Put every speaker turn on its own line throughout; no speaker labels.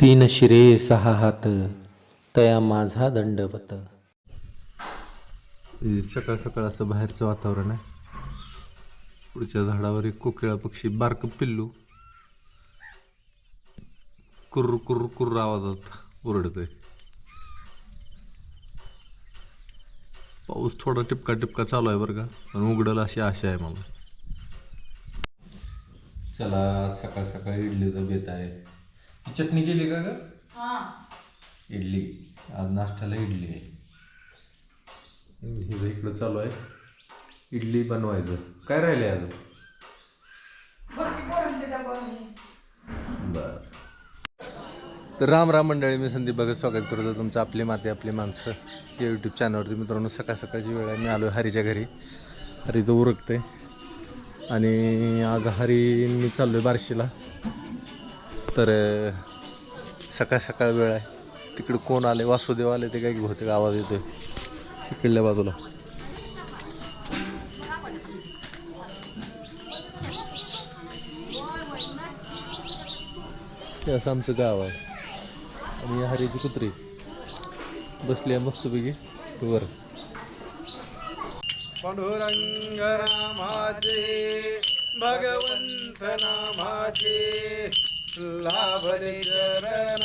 तीन शिरे सहा हात तया माझा दंडवत. सकाळ सकाळ असं बाहेरचं वातावरण आहे. पुढच्या झाडावर एक कोकिळा पक्षी बारक पिल्लू. कुर्र कुर्र कुर्र आवाजात ओरडतोय. पाऊस थोडा टिपका टिपका चालू आहे बरं का पण उघडल अशी आशा आहे मला. चला सकाळ सकाळ इडलीचा बेत आहे. चटणी केली का ग? इडली. आज नाश्त्याला इडली आहे. हिचं इकडं चालू आहे. इडली बनवायचं. काय राहिले अजून? बर. तर राम राम मंडळी मी संदीप भगत स्वागत करतो तुमचं आपली माते आपली माणसं या यूट्यूब चॅनलवरती मित्रांनो सकाळ सकाळची वेळ आहे. मी आलो हरीच्या घरी. हरीचं उरकते आणि आज हरी मी चाललो आहे बार्शीला. तर सकाळ सकाळ वेळ आहे. तिकडं कोण आले? वासुदेव आले ते काय की बहुतेक आवाज येतोय. इकडल्या बाजूला. ते असं आमचं गाव आहे. आणि हरीची कुत्री. बसली आहे मस्तपैकी. वर.
पांडुरंग रामाचे भगवंत नामाचे. लाभले चरण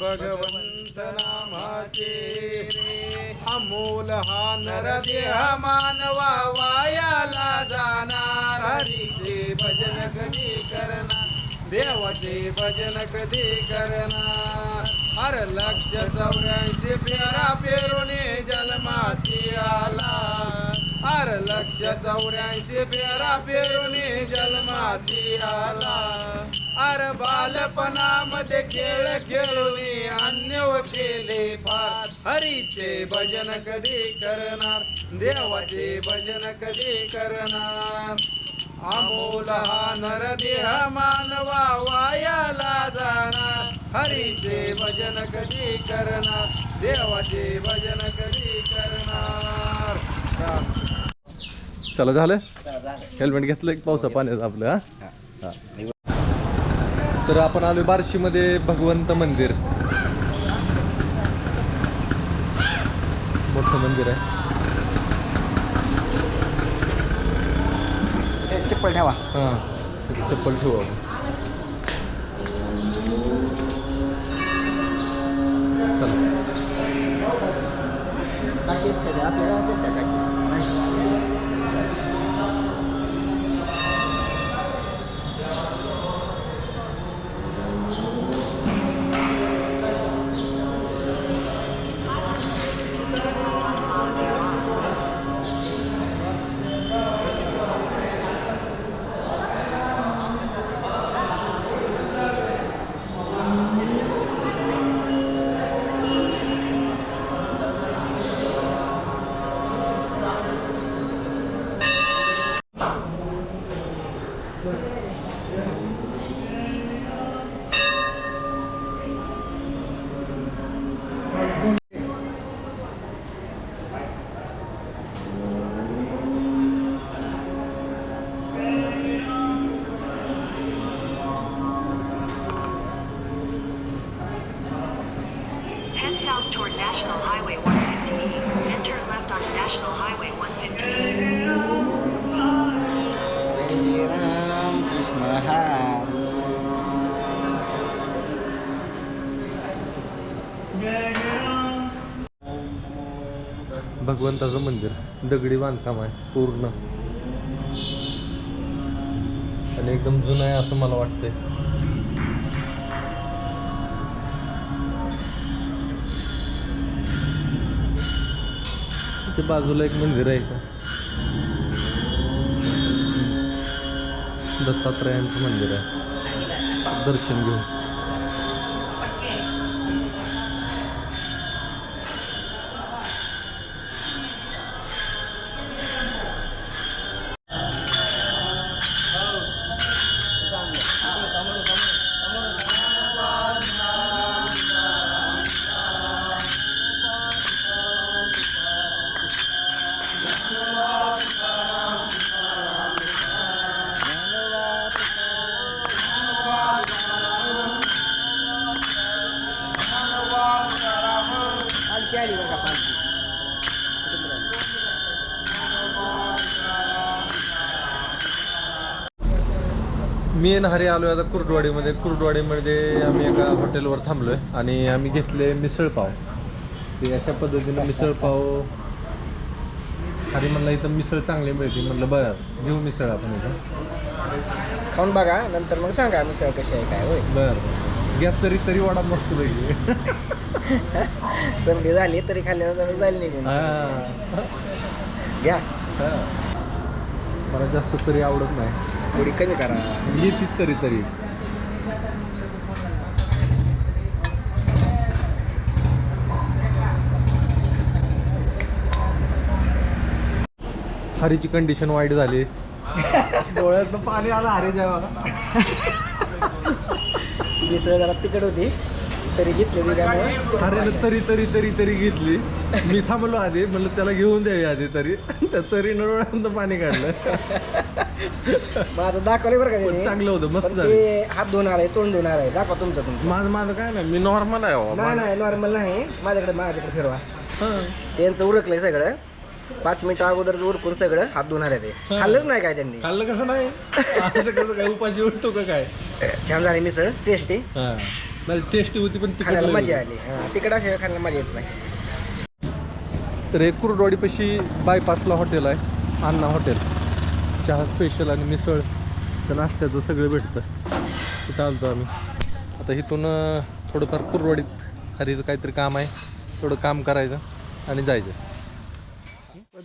भगवंत नामाचे अमोल हा नरदेह मानवा वायाला जाणार. हरीचे भजन कधी करणार? देवाचे भजन कधी करणार? अर लक्ष चौऱ्याऐंशी फेरा पेरुने जन्मासी आला. अर लक्ष चौऱ्याऐंशी फेरा पेरुने जन्मासी आला. अर बालपणामध्ये खेळ खेळून अन्य केले फार हरीचे भजन कधी करणार? देवाचे भजन कधी करणार? अमोल हा नरदेह मानवा वायाला जाणार. हरीचे भजन कधी करणार? देवाचे भजन कधी करणार.
चला झालं? हेल्मेट घेतलं एक पावसा पाण्याचं आपलं हा. तर आपण आलो बार्शीमध्ये भगवंत मंदिर. मोठं मंदिर आहे.
चप्पल ठेवा.
हां चप्पल ठेवू. चला.
Head
भगवंताचं मंदिर. दगडी बांधकाम आहे पूर्ण. आणि एकदम जुनं आहे असं मला वाटतंय. इथे बाजूला एक मंदिर आहे का दत्तात्रयांचं मंदिर आहे. दर्शन घेऊन. हरी आलोय आता कुर्डवाडीमध्ये. कुर्डवाडीमध्ये आम्ही एका हॉटेलवर थांबलोय आणि आम्ही घेतले मिसळपाव ते अशा पद्धतीनं मिसळपाव हरी म्हणलं इथं मिसळ चांगली मिळते. म्हणलं बरं घेऊ मिसळ आपण इथं.
खाऊन बघा नंतर मग सांगा मिसळ कशी आहे काय होय
बरं. घ्या तरी तरी वडा मस्त पाहिजे
संधी झाली तरी खाल्ल्यानंतर जाईल निघून. घ्या.
मला जास्त तरी आवडत नाही.
थोडी कमी करा.
येते तरी तरी. हरीची कंडिशन वाईट झाली. डोळ्यातलं पाणी आलं हरीच्या बघा.
मिसळ जरा तिकड होती. तरी घेतली होती त्यामुळे.
हरीनं तरी तरी तरी तरी घेतली. मी थांबलो आधी म्हणलं त्याला घेऊन द्यावी आधी तरी. त्या तरी डोळ्यातलं पाणी काढलं.
माझं दाखवलं बरं का त्याने.
चांगलं होतं मस्त
पण
झालं.
ते हात धुणार आहे तोंड धुणार आहे दाखवा तुमचं तुमचं.
माझं माझं काय नाही मी नॉर्मल आहे हो.
नाही नाही नॉर्मल नाही. माझ्याकडे माझ्याकडे फिरवा.
हां.
त्यांचं उरकलंय सगळं. पाच मिनिटं अगोदर उरकून सगळं हात धुणार आहे ते. खाल्लंच नाही काय त्यांनी?
खाल्लं कसं नाही? असं कसं काय उपाशी उठतो का काय?
छान झाली मिसळ टेस्टी
हा. टेस्टी होती पण
खाण्याला मजा. आली. हा, तिकड असे खाण्याला मजा येत नाही.
तर एक कुर्डवाडीपाशी बायपासला हॉटेल आहे अण्णा हॉटेल चहा स्पेशल आणि मिसळ तर नाश्त्याचं सगळं भेटतं. तिथं आलतो आम्ही. आता इथून थोडंफार कुर्डवाडीत हरीचं काहीतरी काम आहे. थोडं काम करायचं आणि जायचं.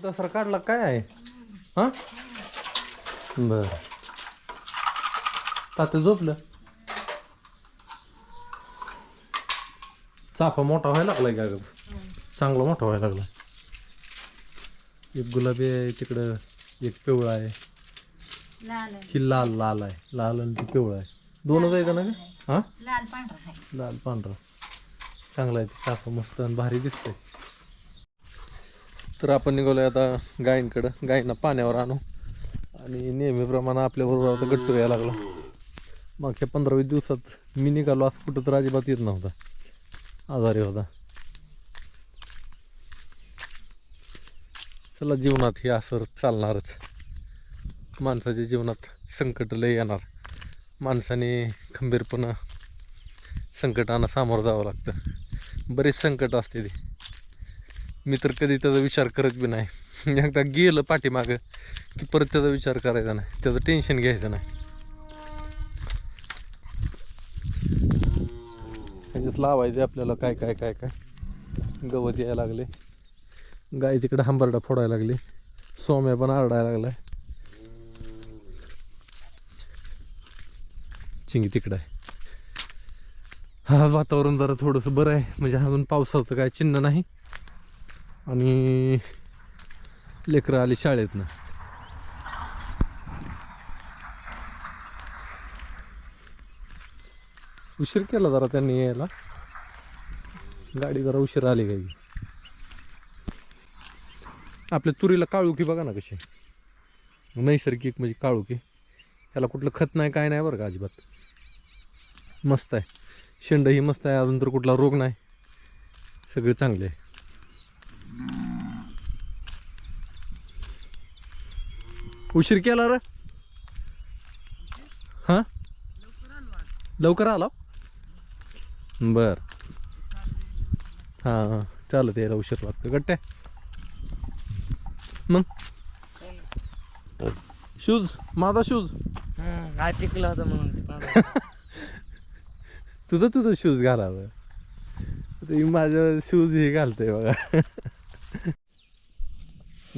दसरा काढला काय आहे? हां? बर. तात्या झोपलं चाफा मोठा व्हायला लागलाय का चांगला मोठा व्हायला लागला एक गुलाबी आहे तिकडं एक पिवळा आहे. ही लाल लाल आहे. लाल आणि ती पिवळा आहे. दोनच आहे का ना हां?
लाल पांढरा.
चांगला आहे ते चाफा मस्त आणि भारी दिसतंय. तर आपण निघालोय आता गायींकडं. गायींना पाण्यावर आणू. आणि नेहमीप्रमाणे आपल्याबरोबर आता गट्टू यायला लागला. मागच्या पंधरा वीस दिवसात मी निघालो असं कुठं तर अजिबात येत नव्हता. आजारी होता. चला जीवनात हे असं चालणारच. माणसाच्या जीवनात संकट लय येणार. माणसाने खंबीरपणं संकटांना सामोरं जावं लागतं. बरेच संकट असते ते मी तर कधी त्याचा विचार करत बी नाही. एकदा गेलं पाठीमागं की परत त्याचा विचार करायचा नाही. त्याचं टेन्शन घ्यायचं नाही. ह्याच्यात लावायचे आपल्याला काय काय काय काय. गवत यायला लागले. गाय तिकडे हंबरडा फोडायला लागली. सोम्या पण आरडायला लागलाय. चिंगी तिकडं आहे. हा वातावरण जरा थोडंसं बरं आहे. म्हणजे अजून पावसाचं काय चिन्ह नाही. आणि लेकरं आली शाळेतनं. उशीर केला जरा त्यांनी यायला. गाडी जरा उशीर आली काही. आपल्या तुरीला काळुकी बघा ना कशी. नैसर्गिक म्हणजे काळुकी. त्याला कुठलं खत नाही काय नाही बरं का अजिबात. मस्त आहे. शेंड ही मस्त आहे अजून तर कुठला रोग नाही. सगळे चांगले आहे. उशीर केला र? हां? लवकर आला? बर. हां हां. चालत यायला उशीर लागतो. गट्ट्या मग? शूज? माझा शूज?
हा चिकला होता म्हणून
तुझं तुझं शूज घालावं ते माझं शूज हे घालतंय बघा.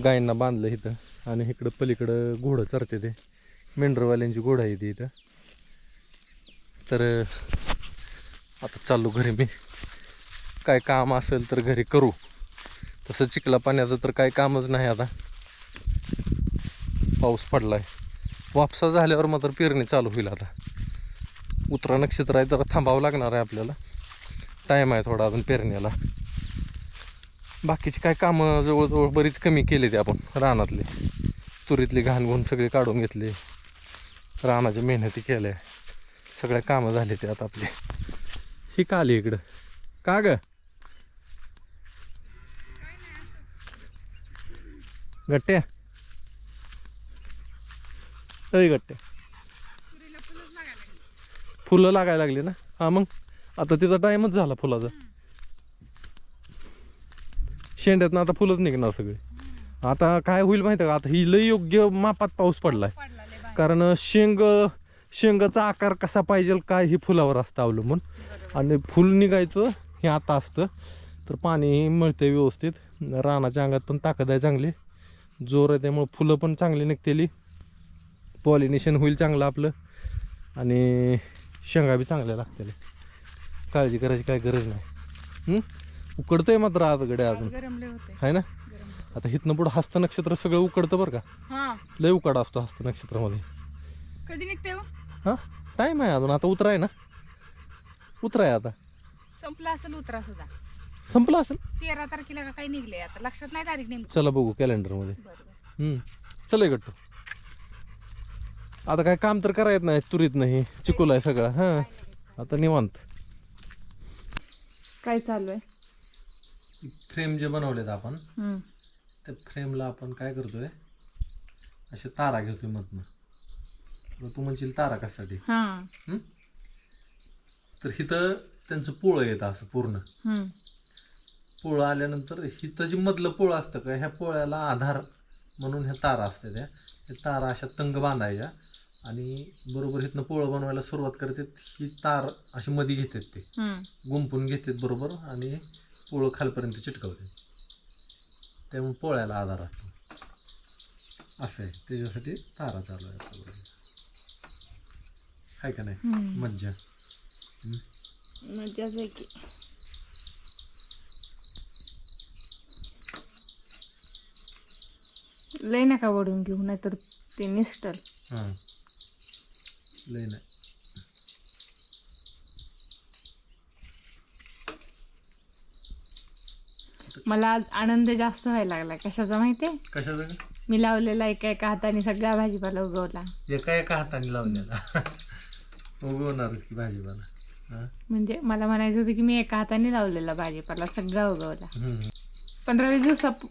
गायींना बांधलं इथं. आणि इकडं पलीकडं घोडं चरते ते. मेंढरवाल्यांची घोडं आहे ती इथं. तर आता चाललो घरी मी. काय काम असेल तर घरी करू. तसं चिखला पाण्याचं तर काही कामच नाही आता. पाऊस पडलाय. वापसा झाल्यावर मात्र पेरणी चालू होईल आता. उतरा नक्षत्र आहे तर थांबावं लागणार आहे आपल्याला. टाईम आहे थोडा अजून पेरण्याला बाकीची काय कामं जवळजवळ बरीच कमी केली ते आपण रानातले. तुरीतली घाण घुण सगळे काढून घेतले. रानाच्या मेहनती केल्या. सगळ्या कामं झाली ते आता आपली. ही का आली इकडं. का ग? गट्ट्या तरी गट्ट्या फुलं लागायला लागली ना? हा मग? आता तिचा टाईमच झाला फुलाचा. शेंड्यातनं आता फुलंच निघणार सगळे. आता काय होईल माहिती आहे का? आता ही लय योग्य मापात पाऊस पडलाय. कारण शेंग शेंगाचा आकार कसा पाहिजे काय हे फुलावर असतं अवलंबून. आणि फुल निघायचं हे आता असतं. तर पाणी मिळते व्यवस्थित. रानाच्या अंगात पण ताकद आहे चांगली. जोर आहे त्यामुळे फुलं पण चांगली निघतेली. पॉलिनेशन होईल चांगलं आपलं. आणि शेंगा बी चांगल्या लागतील. काळजी करायची काय गरज नाही. हं? उकडतंय मात्र आज गड्या अजून. आहे ना? आता इथनं पुढं हस्त नक्षत्र सगळं उकडतं बरं का? लय उकाडा असतो हस्त नक्षत्रामध्ये.
कधी निघते हो?
हां? टाईम आहे अजून. आता उतराय ना. उतराय आता.
संपला असेल उतरा सुद्धा
संपलं असेल?
तेरा तारखेला का काही निघले आता? लक्षात नाही तारीख नेमकी?
चला बघू कॅलेंडरमध्ये.
बरोबर
हम्म. चल गट्टू आता काय काम तर करायचं नाही तुरीत नाही चिकूल आहे सगळं हां. आता निवांत.
काय चालू आहे?
फ्रेम जे बनवलेत आपण त्या फ्रेमला आपण काय करतोय असे तारा घेतोय मधनं. तू म्हणशील तारा कशासाठी?
हा.
हं? तर हिथं त्यांचं पोळं येतं असं पूर्ण. पोळं आल्यानंतर हिथं जे मधलं पोळं असतं का ह्या पोळ्याला आधार म्हणून ह्या तारा असते त्या. हे तारा अशा तंग बांधायच्या आणि बरोबर इथनं पोळं बनवायला सुरुवात करतात. ही तार अशी मध्ये घेतात ते. गुंपून घेतात बरोबर आणि पोळं खालपर्यंत चिटकवतात. त्यामुळे पोळ्याला आधार असतो. असं आहे. त्याच्यासाठी तारा चालू आहे. आहे का नाही? मज्जा.
मजाच आहे की लय नका वडून घेऊ नाहीतर ते निष्ठल
हां लय नाही
मला आज आनंद जास्त व्हायला लागला. कशाचा माहितीये
कशाचं?
मी लावलेला एका एका हाताने सगळा भाजीपाला उगवला.
एका एका हाताने लावलेला. उगवणार की भाजीपाला?
म्हणजे मला म्हणायचं होतं की मी एका हाताने लावलेला भाजीपाला सगळा उगवला. पंधरा वीस दिवसात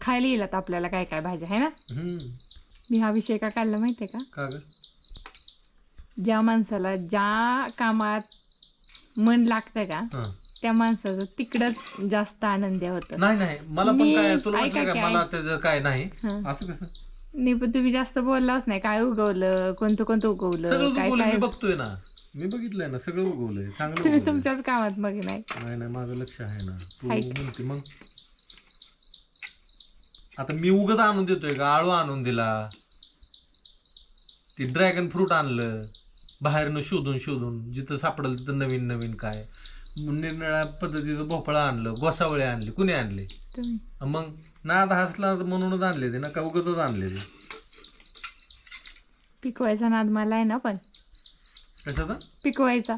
खायला येईल आता आपल्याला काय काय भाज्या आहे ना. मी हा विषय का काढला माहितीये का? ज्या माणसाला ज्या कामात मन लागतं का त्या माणसाचं तिकडच जास्त आनंदी होतं.
नाही नाही. मला पण काय तुला
ऐका
वाटलं
की
काय मला
ऐक.
त्याचं काय नाही. असं कसं?
नाही पण तुम्ही जास्त बोललाच नाही. काय उगवलं कोणतं कोणतं उगवलं काय
बघतोय ना. मी बघितलंय ना सगळं उगवलंय चांगलं
तुम्ही
उगवलंय.
तुमच्याच कामात मग नाही
नाही नाही माझं लक्ष आहे ना. तू
ऐक.
म्हणते मग? आता मी उगत आणून देतोय का? आळू आणून दिला. ते ड्रॅगन फ्रूट आणलं. बाहेरनं शोधून शोधून जिथं सापडलं तिथं नवीन नवीन काय. निरनिळ्या पद्धतीचं भोपळा आणलं गोसावळे आणले. कुणी आणले?
तुम्ही.
मग? नाद हसला म्हणूनच आणले ते ना का उगतच आणले ते.
पिकवायचा नाद मला आहे ना पण.
कशाचा?
पिकवायचा.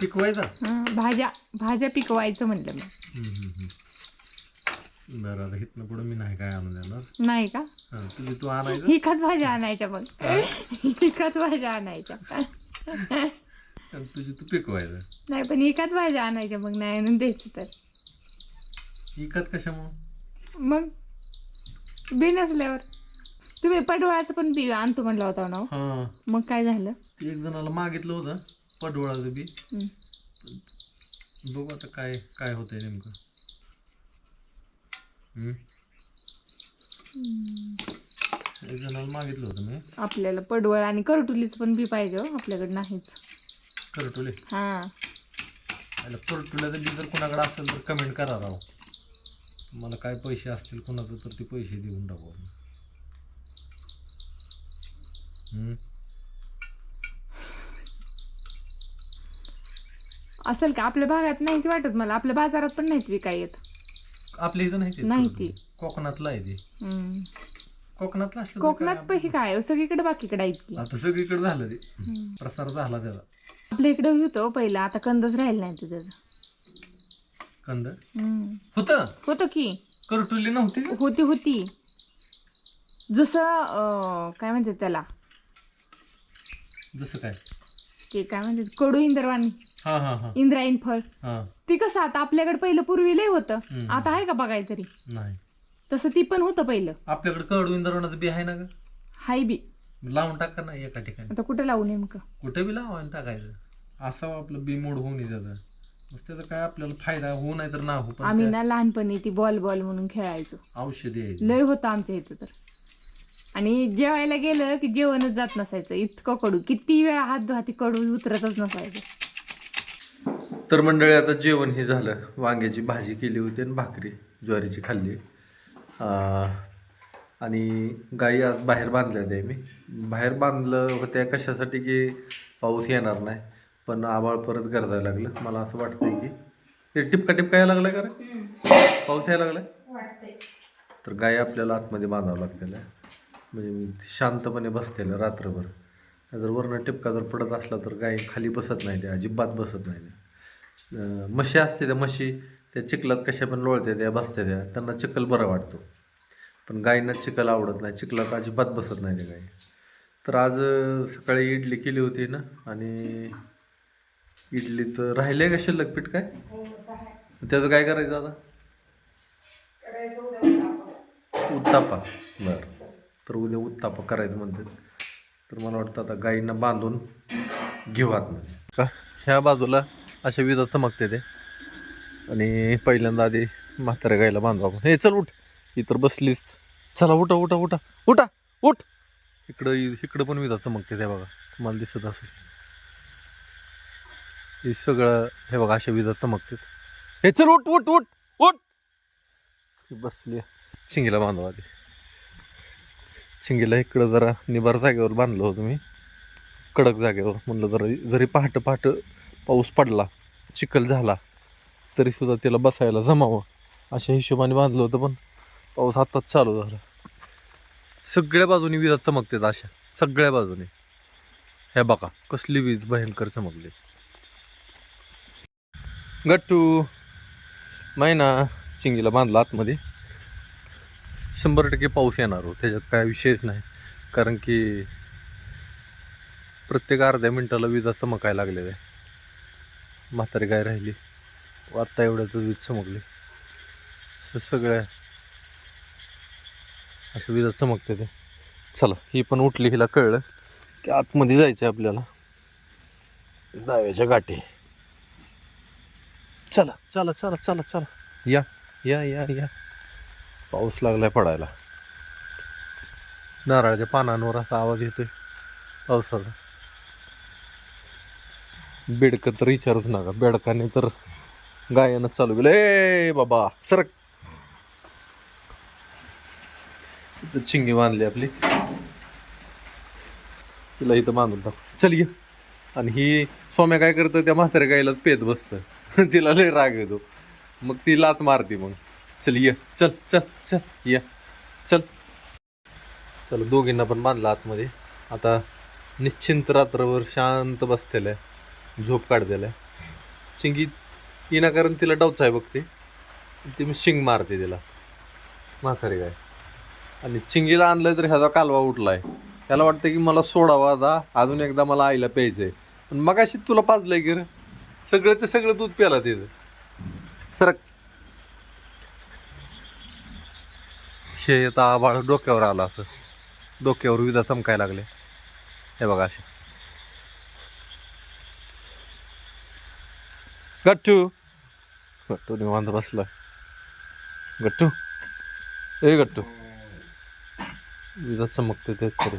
पिकवायचा?
हं, भाज्या भाज्या पिकवायचं म्हणलं मी.
हम्म, हम्म, हम्म. बरं आता इथनं पुढे मी नाही काय आणून देणार.
नाही का?
हा, तुझी तू आणायचं?
हिकत भाज्या आणायच्या मग. हिकत भाज्या आणायच्या.
आणि तुझी तू पिकवायचं.
नाही पण हिकत भाज्या आणायच्या मग नाही आणून द्यायची तर.
इकत कशामुळं?
मग बी नसल्यावर तुम्ही पडवळाचं पण बी आणतो म्हणलं होता ना हो?
हा.
मग काय झालं?
एक जणाला मागितलं होतं पडवळाचं बी. बघू आता काय काय होतंय नेमकं. हम्म? एक जणाला मागितलं होतं मी.
आपल्याला पडवळ आणि करटुलीच पण बी पाहिजे हो आपल्याकडे नाहीच.
करटुले?
हा.
करटुल्याचं बी जर कुणाकडे असेल तर कमेंट करा राव. मला काय पैसे असतील कुणाचं तर ते पैसे देऊन टाकू आपण.
असेल का? आपल्या भागात नाही ती वाटत मला. आपल्या बाजारात पण नाहीत विकाय येत.
आपल्या इथं नाही ते
नाही.
कोकणातलं आहे ते.
हम्म.
कोकणातलं असलं तर
कोकणात
काय
पैसे काय? सगळीकडे बाकीकडे आहेत की.
आता सगळीकडे झालं ते. प्रसार झाला त्याचा.
आपल्या इकडे होतं पहिलं. आता कंदच राहिलं नाही तुझं
कंद?
हम्म.
होतं?
होतं की.
करटुली नव्हती का?
होती होती. जसं अं, काय म्हणतात त्याला?
जसं काय?
ते काय म्हणतात कडू इंद्रवाणी.
हा हा हा.
इंद्रायण फळ.
हा.
ती कसं आता आपल्याकडे पहिलं पूर्वी लय होतं.
हम्म.
आता आहे का बघायला तरी?
नाही.
तसं ती पण होतं पहिलं.
आपल्याकडे कडू इंद्रवणाचं बी आहे ना ग?
हाय बी.
लावून टाका ना एका ठिकाणी.
आता कुठे लावू नेमकं?
कुठे बी लावा आणि टाकायचं. असावं आपलं बी मोड होऊन त्याचं मग त्याचा काय आपल्याला फायदा होऊ नाही तर ना हो
आम्ही ना लहानपणी ती बॉल बॉल म्हणून खेळायचो.
औषधी
लय होतं आमच्या इथं तर. आणि जेवायला गेलं की जेवणच जात नसायचं. इतकं कडू. किती वेळा हात हाती कडू उतरतच नसायचं.
तर मंडळी आता जेवण हे झालं. वांग्याची भाजी केली होती आणि भाकरी ज्वारीची खाल्ली. अं, आणि गाई आज बाहेर बांधल्या त्या मी. बाहेर बांधलं होत्या कशासाठी की पाऊस येणार नाही पण आबाळ परत गरजायला लागलं. मला असं वाटतंय की ते टिपका टिपका यायला लागलाय का रे? पाऊस यायला लागलाय? तर गाय आपल्याला आतमध्ये बांधावं लागतेल्या म्हणजे शांतपणे बसतेल्या रात्रभर. जर वरनं टिपका जर पडत असला तर गाय खाली बसत नाही त्या अजिबात बसत नाही त्या. म्हशी असते त्या म्हशी त्या चिखलात कशा पण लोळते त्या बसते त्या त्यांना चिखल बरं वाटतो. पण गायींना चिखल आवडत नाही चिखलात अजिबात बसत नाही त्या गाई तर आज सकाळी इडली केली होती ना आणि इडलीचं राहिले का शिल्लक पीठ काय? त्याचं काय करायचं आता? उत्तापा. बरं. तर उद्या उत्ताप करायचं म्हणतात. तर मला वाटतं आता गाईंना बांधून घेऊ का? ह्या बाजूला अशा विजा चमकते ते. आणि पहिल्यांदा आधी म्हाताऱ्या गाईला बांधू आपण. हे चल उठ. इतर बसलीच. चला उठा उठा उठा. उठा उठ. इकडं इकडं पण विजा चमकते ते बघा. तुम्हाला दिसत असेल. हे सगळं हे बघा अशा विजा चमकते. हे चल उठ उठ उठ. उठ. बसली शिंगीला बांधवा आधी. चिंगीला इकडं जरा निबार जागेवर बांधलं होतं मी. कडक जागेवर म्हणलं जरा जरी पहाट पहाट पाऊस पडला चिखल झाला तरी सुद्धा त्याला बसायला जमावं. अशा हिशोबाने बांधलं होतं पण पाऊस आत्ताच चालू झाला. सगळ्या बाजूनी विजा चमकतात अशा सगळ्या बाजूने. हे बघा कसली वीज भयंकर चमकली. गट्टू मैना चिंगीला बांधला आतमध्ये. शंभर टक्के पाऊस येणार हो. त्याच्यात काय विषयच नाही. कारण की प्रत्येक अर्ध्या मिनिटाला विजा चमकायला लागलेल्या आहे. म्हातारी काय राहिली. आत्ता एवढ्याच वीज चमकली. सगळ्या असं विजा चमकते ते. चला ही पण उठली हिला कळलं की आतमध्ये जायचं आहे आपल्याला. दाव्याच्या गाठी. चला चला चला चला चला. या या या या. पाऊस लागलाय पडायला. नारळाच्या पानांवर असा आवाज येतोय. पावसाचा. बेडकं तर विचारूच नका. बेडकाने तर गायनच चालू केलं. ए बाबा सरक. चिंगी बांधली आपली. तिला इथं बांधून टाक. चल ये. आणि ही सोम्या काय करतं त्या म्हाताऱ्या गाईलाच पेत बसतं तिला लय राग येतो. मग ती लात मारते मग. चल ये. चल चल चल ये. चल. चल दोघींना पण बांधलं आतमध्ये. आता निश्चिंत रात्रभर शांत बसतेलं आहे झोप काढलेलं आहे चिंगी विनाकारण तिला डवच आहे बघते. ती मी शिंग मारते तिला. म्हातारी काय आणि चिंगीला आणलं तर ह्याचा कालवा उठला आहे त्याला वाटतं की मला सोडावा आता. अजून एकदा मला आईला प्यायचंय. पण मग अशी तुला पाजलंय की रे. सगळंच सगळं दूध प्याला तिथं. सरक हे आता आबाळ डोक्यावर आलं असं. डोक्यावर विजा चमकायला लागले. हे बघा असे गट्टू. गट्टू निवांत बसला गट्टू. ए गट्टू. विजा चमकते तेच तरी.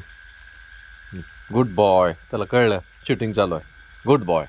Good boy. त्याला कळलं. शूटिंग चालू आहे. Good boy.